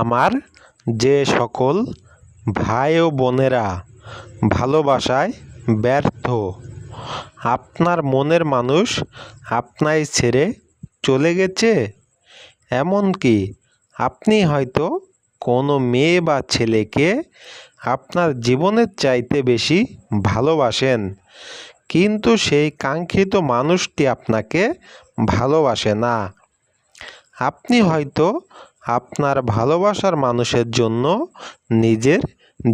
আমার যে সকল ভাই ও বোনেরা ভালোবাসায় ব্যর্থ, আপনার মনের মানুষ আপনায় ছেড়ে চলে গেছে? এমনকি আপনি হয়তো কোনো মেয়ে বা ছেলেকে আপনার জীবনের চাইতে বেশি ভালোবাসেন, কিন্তু সেই কাঙ্ক্ষিত মানুষটি আপনাকে ভালোবাসে না। আপনি হয়তো আপনার ভালোবাসার মানুষের জন্য নিজের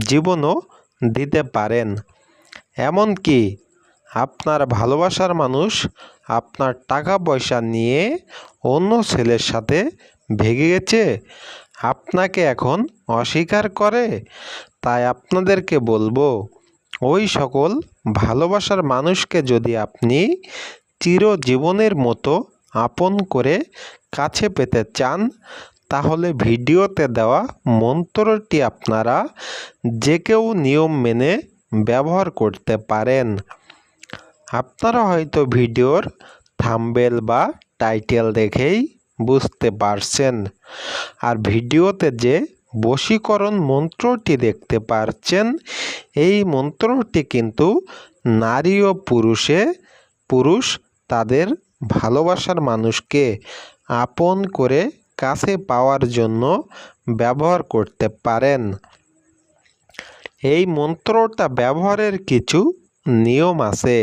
জীবনও দিতে পারেন। এমনকি আপনার ভালোবাসার মানুষ আপনার টাকা পয়সা নিয়ে অন্য ছেলের সাথে ভেগে গেছে, আপনাকে এখন অস্বীকার করে। তাই আপনাদেরকে বলব, ওই সকল ভালোবাসার মানুষকে যদি আপনি চিরজীবনের মতো আপন করে কাছে পেতে চান তাহলে ভিডিওতে দেওয়া মন্ত্রটি আপনারা যে কেউ নিয়ম মেনে ব্যবহার করতে পারেন। আপনারা হয়তো ভিডিওর থাম্বেল বা টাইটেল দেখেই বুঝতে পারছেন। আর ভিডিওতে যে বশীকরণ মন্ত্রটি দেখতে পারছেন, এই মন্ত্রটি কিন্তু নারী ও পুরুষে, পুরুষ তাদের ভালোবাসার মানুষকে আপন করে কাছে পাওয়ার জন্য ব্যবহার করতে পারেন। এই মন্ত্রটা ব্যবহারের কিছু নিয়ম আছে।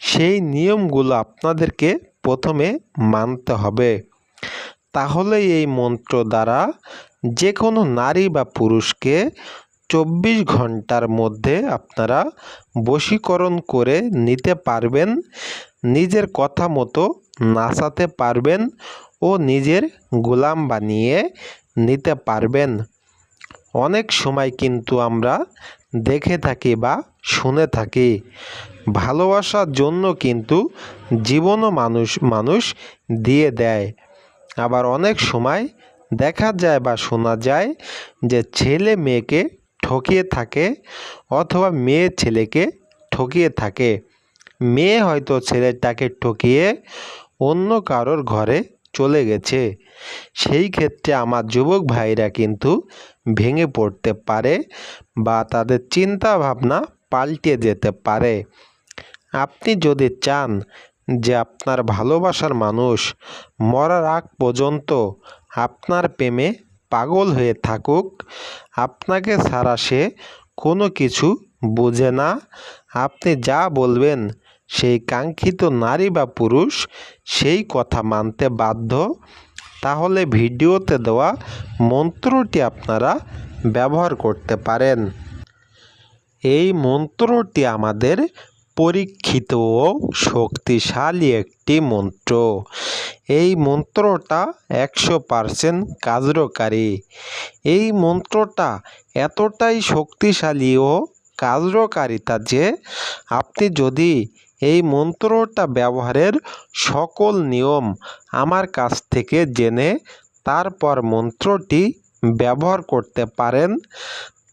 সেই নিয়মগুলো আপনাদেরকে প্রথমে মানতে হবে। তাহলে এই মন্ত্র দ্বারা যে কোনো নারী বা পুরুষকে চব্বিশ ঘণ্টার মধ্যে আপনারা বশীকরণ করে নিতে পারবেন, নিজের কথা মতো নাচাতে পারবেন ও নিজের গোলাম বানিয়ে নিতে পারবেন। অনেক সময় কিন্তু আমরা দেখে থাকি বা শুনে থাকি। ভালোবাসার জন্য কিন্তু জীবনও মানুষ মানুষ দিয়ে দেয়। আবার অনেক সময় দেখা যায় বা শোনা যায় যে ছেলে মেয়েকে ঠকিয়ে থাকে অথবা মেয়ে ছেলেকে ঠকিয়ে থাকে। মেয়ে হয়তো ছেলেটাকে ঠকিয়ে অন্য কারোর ঘরে চলে গেছে। সেই ক্ষেত্রে আমার যুবক ভাইরা কিন্তু ভেঙে পড়তে পারে বা তাদের চিন্তা ভাবনা পাল্টে যেতে পারে। আপনি যদি চান যে আপনার ভালোবাসার মানুষ মরার আগ পর্যন্ত আপনার প্রেমে পাগল হয়ে থাকুক, আপনাকে ছাড়া সে কোনো কিছু বোঝে না। আপনি যা বলবেন সেই কাঙ্ক্ষিত নারী বা পুরুষ সেই কথা মানতে বাধ্য, তাহলে ভিডিওতে দেওয়া মন্ত্রটি আপনারা ব্যবহার করতে পারেন। এই মন্ত্রটি আমাদের পরীক্ষিত ও শক্তিশালী একটি মন্ত্র। এই মন্ত্রটা একশো পারসেন্ট কার্যকারী এই মন্ত্রটা এতটাই শক্তিশালী ও কার্যকারিতা যে, আপনি যদি এই মন্ত্রটা ব্যবহারের সকল নিয়ম আমার কাছ থেকে জেনে তারপর মন্ত্রটি ব্যবহার করতে পারেন।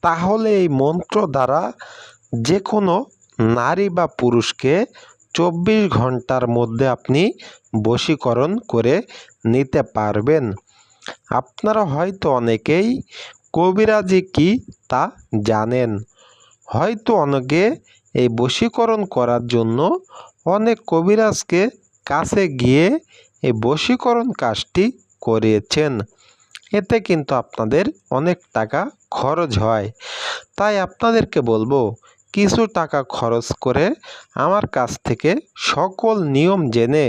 তাহলে এই মন্ত্র দ্বারা যে কোনো নারী বা পুরুষকে চব্বিশ ঘণ্টার মধ্যে আপনি বশীকরণ করে নিতে পারবেন। আপনারা হয়তো অনেকেই কবিরাজি কি তা জানেন। হয়তো অনেকে এই বশীকরণ করার জন্য অনেক কবিরাজকে কাছে গিয়ে এই বশীকরণ কাজটি করিয়েছেন। এতে কিন্তু আপনাদের অনেক টাকা খরচ হয়। তাই আপনাদেরকে বলব, কিছু টাকা খরচ করে আমার কাছ থেকে সকল নিয়ম জেনে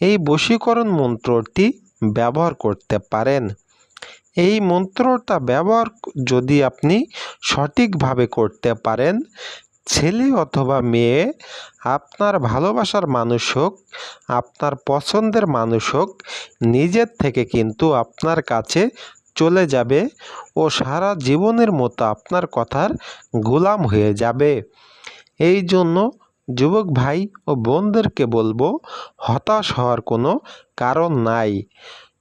এই বশীকরণ মন্ত্রটি ব্যবহার করতে পারেন। এই মন্ত্রটা ব্যবহার যদি আপনি সঠিকভাবে করতে পারেন, ছেলে অথবা মেয়ে, আপনার ভালোবাসার মানুষ হোক, আপনার পছন্দের মানুষ হোক, নিজের থেকে কিন্তু আপনার কাছে চলে যাবে ও সারা জীবনের মতো আপনার কথার গোলাম হয়ে যাবে। এই জন্য যুবক ভাই ও বোনদেরকে বলব, হতাশ হওয়ার কোনো কারণ নাই।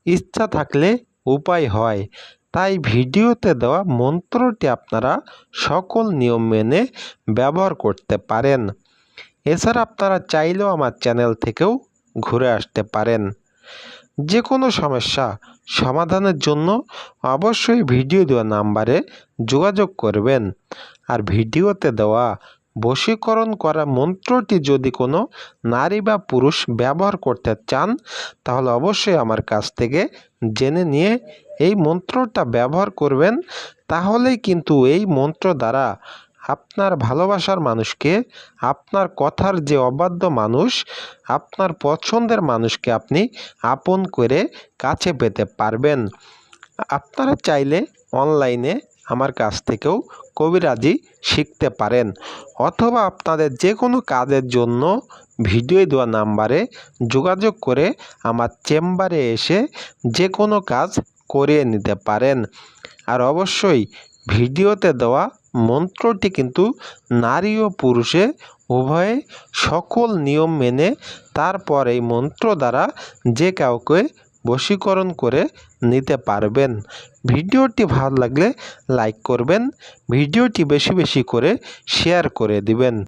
ইচ্ছা থাকলে উপায় হয়। তাই ভিডিওতে দেওয়া মন্ত্রটি আপনারা সকল নিয়ম মেনে ব্যবহার করতে পারেন। এছাড়া আপনারা চাইলেও আমার চ্যানেল থেকেও ঘুরে আসতে পারেন। যে কোনো সমস্যা সমাধানের জন্য অবশ্যই ভিডিও দেওয়া নাম্বারে যোগাযোগ করবেন। আর ভিডিওতে দেওয়া বশীকরণ করা মন্ত্রটি যদি কোনো নারী বা পুরুষ ব্যবহার করতে চান, তাহলে অবশ্যই আমার কাছ থেকে জেনে নিয়ে এই মন্ত্রটা ব্যবহার করবেন। তাহলেই কিন্তু এই মন্ত্র দ্বারা আপনার ভালোবাসার মানুষকে, আপনার কথার যে অবাধ্য মানুষ, আপনার পছন্দের মানুষকে আপনি আপন করে কাছে পেতে পারবেন। আপনারা চাইলে অনলাইনে আমার কাছ থেকেও কবিরাজি শিখতে পারেন অথবা আপনাদের যে কোনো কাজের জন্য ভিডিও দেওয়া নাম্বারে যোগাযোগ করে আমার চেম্বারে এসে যে কোনো কাজ করিয়ে নিতে পারেন। আর অবশ্যই ভিডিওতে দেওয়া মন্ত্রটি কিন্তু নারী ও পুরুষে উভয়ে সকল নিয়ম মেনে তারপর এই মন্ত্র দ্বারা যে কাউকে বশীকরণ করে নিতে পারবেন। ভিডিওটি ভালো লাগলে লাইক করবেন, ভিডিওটি বেশি বেশি করে শেয়ার করে দিবেন।